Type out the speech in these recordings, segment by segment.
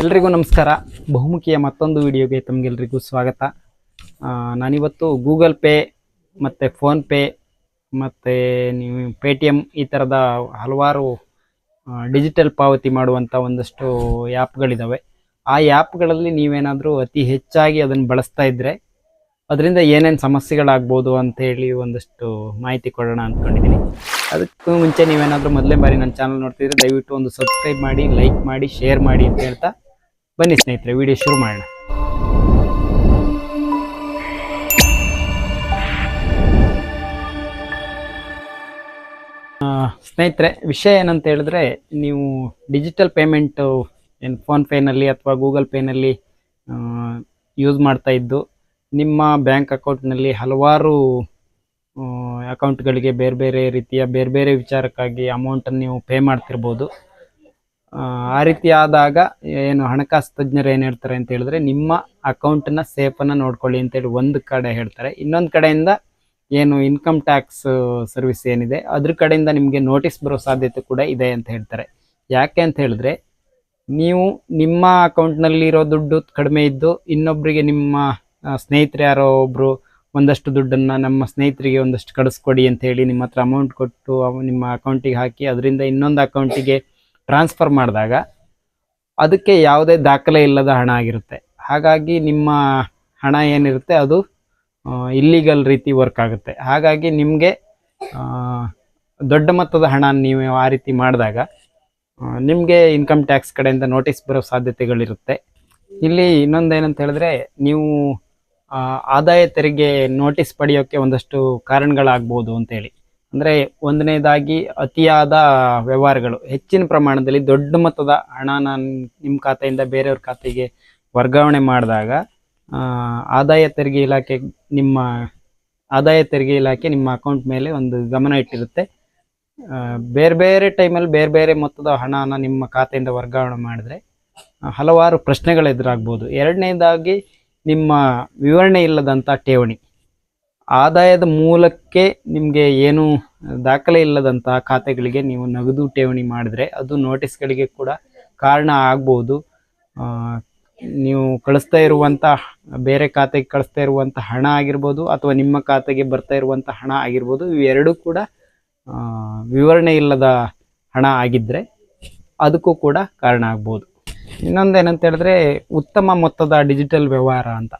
ಎಲ್ರಿಗೂ ನಮಸ್ಕಾರ. ಬಹುಮುಖಿಯ ಮತ್ತೊಂದು ವಿಡಿಯೋಗೆ ತಮಗೆಲ್ರಿಗೂ ಸ್ವಾಗತ. ನಾನಿವತ್ತು ಗೂಗಲ್ ಪೇ ಮತ್ತು ಫೋನ್ಪೇ ಮತ್ತು ನೀವು ಪೇ ಟಿ ಎಂ ಈ ಥರದ ಹಲವಾರು ಡಿಜಿಟಲ್ ಪಾವತಿ ಮಾಡುವಂಥ ಒಂದಷ್ಟು ಆ್ಯಪ್ಗಳಿದ್ದಾವೆ ಆ ಆ್ಯಪ್ಗಳಲ್ಲಿ ನೀವೇನಾದರೂ ಅತಿ ಹೆಚ್ಚಾಗಿ ಅದನ್ನು ಬಳಸ್ತಾ ಇದ್ದರೆ ಅದರಿಂದ ಏನೇನು ಸಮಸ್ಯೆಗಳಾಗ್ಬೋದು ಅಂತೇಳಿ ಒಂದಷ್ಟು ಮಾಹಿತಿ ಕೊಡೋಣ ಅಂದ್ಕೊಂಡಿದ್ದೀನಿ ಅದಕ್ಕೂ ಮುಂಚೆ ನೀವೇನಾದರೂ ಮೊದಲೇ ಬಾರಿ ನನ್ನ ಚಾನಲ್ ನೋಡ್ತಿದ್ರೆ ದಯವಿಟ್ಟು ಒಂದು ಸಬ್ಸ್ಕ್ರೈಬ್ ಮಾಡಿ ಲೈಕ್ ಮಾಡಿ ಶೇರ್ ಮಾಡಿ ಅಂತ ಹೇಳ್ತಾ ಬನ್ನಿ ಸ್ನೇಹಿತರೆ ವಿಡಿಯೋ ಶುರು ಮಾಡೋಣ. ಸ್ನೇಹಿತರೆ, ವಿಷಯ ಏನಂತ ಹೇಳಿದ್ರೆ, ನೀವು ಡಿಜಿಟಲ್ ಪೇಮೆಂಟು ಏನು ಫೋನ್ಪೇನಲ್ಲಿ ಅಥವಾ ಗೂಗಲ್ ಪೇನಲ್ಲಿ ಯೂಸ್ ಮಾಡ್ತಾ ಇದ್ದು, ನಿಮ್ಮ ಬ್ಯಾಂಕ್ ಅಕೌಂಟ್ನಲ್ಲಿ ಹಲವಾರು ಅಕೌಂಟ್ಗಳಿಗೆ ಬೇರೆ ಬೇರೆ ರೀತಿಯ ಬೇರೆ ಬೇರೆ ವಿಚಾರಕ್ಕಾಗಿ ಅಮೌಂಟನ್ನು ನೀವು ಪೇ ಮಾಡ್ತಿರ್ಬೋದು. ಆ, ರೀತಿ ಆದಾಗ ಏನು ಹಣಕಾಸು ತಜ್ಞರು ಏನು ಹೇಳ್ತಾರೆ ಅಂತ ಹೇಳಿದ್ರೆ ನಿಮ್ಮ ಅಕೌಂಟನ್ನ ಸೇಫನ್ನು ನೋಡ್ಕೊಳ್ಳಿ ಅಂತೇಳಿ ಒಂದು ಕಡೆ ಹೇಳ್ತಾರೆ. ಇನ್ನೊಂದು ಕಡೆಯಿಂದ ಏನು ಇನ್ಕಮ್ ಟ್ಯಾಕ್ಸ್ ಸರ್ವಿಸ್ ಏನಿದೆ ಅದ್ರ ಕಡೆಯಿಂದ ನಿಮಗೆ ನೋಟಿಸ್ ಬರೋ ಸಾಧ್ಯತೆ ಕೂಡ ಇದೆ ಅಂತ ಹೇಳ್ತಾರೆ. ಯಾಕೆ ಅಂತ ಹೇಳಿದ್ರೆ ನೀವು ನಿಮ್ಮ ಅಕೌಂಟ್ನಲ್ಲಿ ಇರೋ ದುಡ್ಡು ಕಡಿಮೆ ಇದ್ದು ಇನ್ನೊಬ್ಬರಿಗೆ ನಿಮ್ಮ ಸ್ನೇಹಿತರು ಯಾರೋ ಒಬ್ರು ಒಂದಷ್ಟು ದುಡ್ಡನ್ನು ನಮ್ಮ ಸ್ನೇಹಿತರಿಗೆ ಒಂದಷ್ಟು ಕಳಿಸ್ಕೊಡಿ ಅಂತ ಹೇಳಿ ನಿಮ್ಮ ಹತ್ರ ಅಮೌಂಟ್ ಕೊಟ್ಟು ನಿಮ್ಮ ಅಕೌಂಟಿಗೆ ಹಾಕಿ ಅದರಿಂದ ಇನ್ನೊಂದು ಅಕೌಂಟಿಗೆ ಟ್ರಾನ್ಸ್ಫರ್ ಮಾಡಿದಾಗ ಅದಕ್ಕೆ ಯಾವುದೇ ದಾಖಲೆ ಇಲ್ಲದ ಹಣ ಆಗಿರುತ್ತೆ. ಹಾಗಾಗಿ ನಿಮ್ಮ ಹಣ ಏನಿರುತ್ತೆ ಅದು ಇಲ್ಲಿಗಲ್ ರೀತಿ ವರ್ಕ್ ಆಗುತ್ತೆ. ಹಾಗಾಗಿ ನಿಮಗೆ ದೊಡ್ಡ ಮೊತ್ತದ ಹಣ ನೀವು ಆ ರೀತಿ ಮಾಡಿದಾಗ ನಿಮಗೆ ಇನ್ಕಮ್ ಟ್ಯಾಕ್ಸ್ ಕಡೆಯಿಂದ ನೋಟಿಸ್ ಬರೋ ಸಾಧ್ಯತೆಗಳಿರುತ್ತೆ. ಇಲ್ಲಿ ಇನ್ನೊಂದೇನಂತ ಹೇಳಿದ್ರೆ, ನೀವು ಆದಾಯ ತೆರಿಗೆ ನೋಟಿಸ್ ಪಡೆಯೋಕ್ಕೆ ಒಂದಷ್ಟು ಕಾರಣಗಳಾಗ್ಬೋದು ಅಂತೇಳಿ. ಅಂದರೆ ಒಂದನೇದಾಗಿ ಅತಿಯಾದ ವ್ಯವಹಾರಗಳು. ಹೆಚ್ಚಿನ ಪ್ರಮಾಣದಲ್ಲಿ ದೊಡ್ಡ ಮೊತ್ತದ ಹಣನ ನಿಮ್ಮ ಖಾತೆಯಿಂದ ಬೇರೆಯವ್ರ ಖಾತೆಗೆ ವರ್ಗಾವಣೆ ಮಾಡಿದಾಗ ಆದಾಯ ತೆರಿಗೆ ಇಲಾಖೆ ನಿಮ್ಮ, ಆದಾಯ ತೆರಿಗೆ ಇಲಾಖೆ ನಿಮ್ಮ ಅಕೌಂಟ್ ಮೇಲೆ ಒಂದು ಗಮನ ಇಟ್ಟಿರುತ್ತೆ. ಬೇರೆ ಬೇರೆ ಟೈಮಲ್ಲಿ ಬೇರೆ ಬೇರೆ ಮೊತ್ತದ ಹಣನ ನಿಮ್ಮ ಖಾತೆಯಿಂದ ವರ್ಗಾವಣೆ ಮಾಡಿದ್ರೆ ಹಲವಾರು ಪ್ರಶ್ನೆಗಳು ಎದುರಾಗ್ಬೋದು. ಎರಡನೇದಾಗಿ ನಿಮ್ಮ ವಿವರಣೆ ಇಲ್ಲದಂಥ ಠೇವಣಿ. ಆದಾಯದ ಮೂಲಕ್ಕೆ ನಿಮಗೆ ಏನು ದಾಖಲೆ ಇಲ್ಲದಂತಹ ಖಾತೆಗಳಿಗೆ ನೀವು ನಗದು ಠೇವಣಿ ಮಾಡಿದ್ರೆ ಅದು ನೋಟಿಸ್ಗಳಿಗೆ ಕೂಡ ಕಾರಣ ಆಗ್ಬೋದು. ನೀವು ಕಳಿಸ್ತಾ ಇರುವಂಥ ಬೇರೆ ಖಾತೆಗೆ ಕಳಿಸ್ತಾ ಇರುವಂಥ ಹಣ ಆಗಿರ್ಬೋದು ಅಥವಾ ನಿಮ್ಮ ಖಾತೆಗೆ ಬರ್ತಾ ಇರುವಂಥ ಹಣ ಆಗಿರ್ಬೋದು ಇವೆರಡೂ ಕೂಡ ವಿವರಣೆ ಇಲ್ಲದ ಹಣ ಆಗಿದ್ದರೆ ಅದಕ್ಕೂ ಕೂಡ ಕಾರಣ ಆಗ್ಬೋದು. ಇನ್ನೊಂದೇನಂತ ಹೇಳಿದ್ರೆ ಉತ್ತಮ ಮೊತ್ತದ ಡಿಜಿಟಲ್ ವ್ಯವಹಾರ ಅಂತ.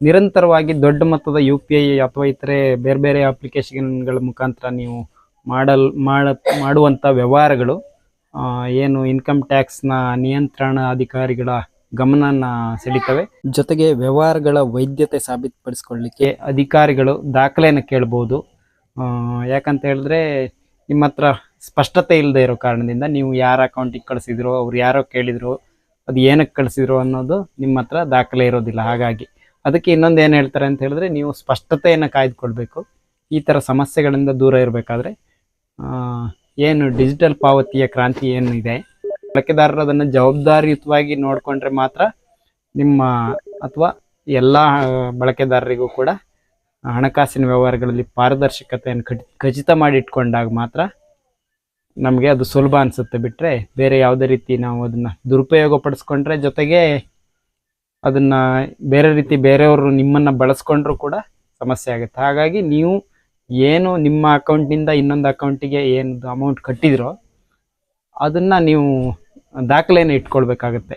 ನಿರಂತರವಾಗಿ ದೊಡ್ಡ ಮೊತ್ತದ ಯು ಪಿ ಐ ಅಥವಾ ಇತರೆ ಬೇರೆ ಬೇರೆ ಅಪ್ಲಿಕೇಶನ್ಗಳ ಮುಖಾಂತರ ನೀವು ಮಾಡಲ್, ಮಾಡ ಮಾಡುವಂಥ ವ್ಯವಹಾರಗಳು ಏನು ಇನ್ಕಮ್ ಟ್ಯಾಕ್ಸ್ನ ನಿಯಂತ್ರಣ ಅಧಿಕಾರಿಗಳ ಗಮನನ ಸೆಳೀತವೆ. ಜೊತೆಗೆ ವ್ಯವಹಾರಗಳ ವೈದ್ಯತೆ ಸಾಬೀತುಪಡಿಸ್ಕೊಳ್ಳಿಕ್ಕೆ ಅಧಿಕಾರಿಗಳು ದಾಖಲೆಯನ್ನು ಕೇಳ್ಬೋದು. ಯಾಕಂತ ಹೇಳಿದ್ರೆ ನಿಮ್ಮ ಹತ್ರ ಸ್ಪಷ್ಟತೆ ಇಲ್ಲದೆ ಇರೋ ಕಾರಣದಿಂದ ನೀವು ಯಾರ ಅಕೌಂಟಿಗೆ ಕಳಿಸಿದ್ರು, ಅವ್ರು ಯಾರೋ ಕೇಳಿದ್ರು, ಅದು ಏನಕ್ಕೆ ಕಳಿಸಿದ್ರು ಅನ್ನೋದು ನಿಮ್ಮ ಹತ್ರ ದಾಖಲೆ ಇರೋದಿಲ್ಲ. ಹಾಗಾಗಿ ಅದಕ್ಕೆ ಇನ್ನೊಂದು ಏನು ಹೇಳ್ತಾರೆ ಅಂತ ಹೇಳಿದ್ರೆ ನೀವು ಸ್ಪಷ್ಟತೆಯನ್ನು ಕಾಯ್ದುಕೊಳ್ಬೇಕು. ಈ ಥರ ಸಮಸ್ಯೆಗಳಿಂದ ದೂರ ಇರಬೇಕಾದ್ರೆ ಏನು ಡಿಜಿಟಲ್ ಪಾವತಿಯ ಕ್ರಾಂತಿ ಏನಿದೆ ಬಳಕೆದಾರರು ಅದನ್ನು ಜವಾಬ್ದಾರಿಯುತವಾಗಿ ನೋಡಿಕೊಂಡ್ರೆ ಮಾತ್ರ ನಿಮ್ಮ ಅಥವಾ ಎಲ್ಲ ಬಳಕೆದಾರರಿಗೂ ಕೂಡ ಹಣಕಾಸಿನ ವ್ಯವಹಾರಗಳಲ್ಲಿ ಪಾರದರ್ಶಕತೆಯನ್ನು ಖಚಿ, ಖಚಿತ ಮಾಡಿ ಇಟ್ಕೊಂಡಾಗ ಮಾತ್ರ ನಮಗೆ ಅದು ಸುಲಭ ಅನಿಸುತ್ತೆ. ಬಿಟ್ಟರೆ ಬೇರೆ ಯಾವುದೇ ರೀತಿ ನಾವು ಅದನ್ನು ದುರುಪಯೋಗ ಪಡಿಸ್ಕೊಂಡ್ರೆ ಜೊತೆಗೆ ಅದನ್ನು ಬೇರೆ ರೀತಿ ಬೇರೆಯವರು ನಿಮ್ಮನ್ನು ಬಳಸ್ಕೊಂಡ್ರು ಕೂಡ ಸಮಸ್ಯೆ ಆಗುತ್ತೆ. ಹಾಗಾಗಿ ನೀವು ಏನು ನಿಮ್ಮ ಅಕೌಂಟ್ನಿಂದ ಇನ್ನೊಂದು ಅಕೌಂಟಿಗೆ ಏನು ಅಮೌಂಟ್ ಕಟ್ಟಿದ್ರೋ ಅದನ್ನು ನೀವು ದಾಖಲೆಯನ್ನು ಇಟ್ಕೊಳ್ಬೇಕಾಗತ್ತೆ.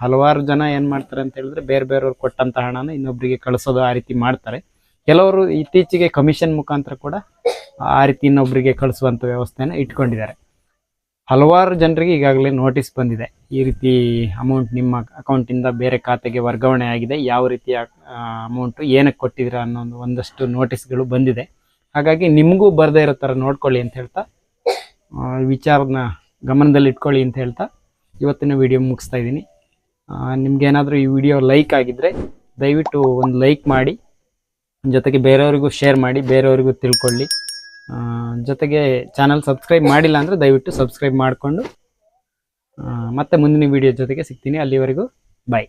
ಹಲವಾರು ಜನ ಏನು ಮಾಡ್ತಾರೆ ಅಂತ ಹೇಳಿದ್ರೆ ಬೇರೆ ಬೇರೆಯವ್ರು ಕೊಟ್ಟಂತ ಹಣನ ಇನ್ನೊಬ್ಬರಿಗೆ ಕಳಿಸೋದು ಆ ರೀತಿ ಮಾಡ್ತಾರೆ. ಕೆಲವರು ಇತ್ತೀಚೆಗೆ ಕಮಿಷನ್ ಮುಖಾಂತರ ಕೂಡ ಆ ರೀತಿ ಇನ್ನೊಬ್ಬರಿಗೆ ಕಳಿಸುವಂಥ ವ್ಯವಸ್ಥೆನ ಇಟ್ಕೊಂಡಿದ್ದಾರೆ. ಹಲವಾರು ಜನರಿಗೆ ಈಗಾಗಲೇ ನೋಟಿಸ್ ಬಂದಿದೆ. ಈ ರೀತಿ ಅಮೌಂಟ್ ನಿಮ್ಮ ಅಕೌಂಟಿಂದ ಬೇರೆ ಖಾತೆಗೆ ವರ್ಗಾವಣೆ ಆಗಿದೆ. ಯಾವ ರೀತಿಯ ಅಮೌಂಟು ಏನಕ್ಕೆ ಕೊಟ್ಟಿದ್ದೀರ ಅನ್ನೋ ಒಂದು ಒಂದಷ್ಟು ನೋಟಿಸ್ಗಳು ಬಂದಿದೆ. ಹಾಗಾಗಿ ನಿಮಗೂ ಬರದೇ ಇರೋ ಥರ ನೋಡ್ಕೊಳ್ಳಿ ಅಂತ ಹೇಳ್ತಾ ವಿಚಾರನ ಗಮನದಲ್ಲಿ ಇಟ್ಕೊಳ್ಳಿ ಅಂತ ಹೇಳ್ತಾ ಇವತ್ತಿನ ವಿಡಿಯೋ ಮುಗಿಸ್ತಾ ಇದ್ದೀನಿ. ನಿಮಗೇನಾದರೂ ಈ ವಿಡಿಯೋ ಲೈಕ್ ಆಗಿದ್ದರೆ ದಯವಿಟ್ಟು ಒಂದು ಲೈಕ್ ಮಾಡಿ, ಜೊತೆಗೆ ಬೇರೆಯವ್ರಿಗೂ ಶೇರ್ ಮಾಡಿ, ಬೇರೆಯವ್ರಿಗೂ ತಿಳ್ಕೊಳ್ಳಿ. ಜೊತೆಗೆ ಚಾನಲ್ ಸಬ್ಸ್ಕ್ರೈಬ್ ಮಾಡಿಲ್ಲ ಅಂದರೆ ದಯವಿಟ್ಟು ಸಬ್ಸ್ಕ್ರೈಬ್ ಮಾಡಿಕೊಂಡು ಮತ್ತೆ ಮುಂದಿನ ವಿಡಿಯೋ ಜೊತೆಗೆ ಸಿಗ್ತೀನಿ. ಅಲ್ಲಿವರೆಗೂ ಬಾಯ್